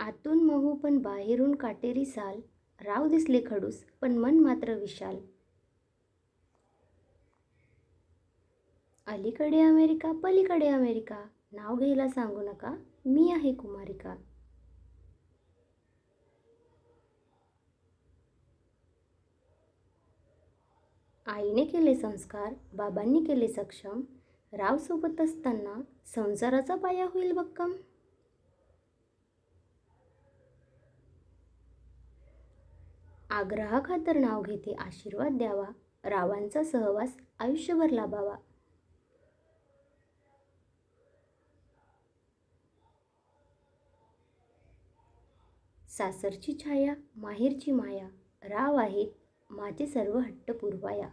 आतून महू पण बाहेरून काटेरी साल. राव दिसले खडूस पण मन मात्र विशाल. अलीकडे अमेरिका पलीकडे अमेरिका. नाव घ्यायला सांगू नका. मी आहे कुमारिका. आईने केले संस्कार बाबांनी केले सक्षम. राव सोबत असताना संसाराचा पाया होईल भक्कम. आग्रहाखातर नाव घेते आशीर्वाद द्यावा रावांचा सहवास आयुष्यभर लाभावा. सासरची छाया माहेरची माया राव आहेत माझे सर्व हट्ट पुरवाया.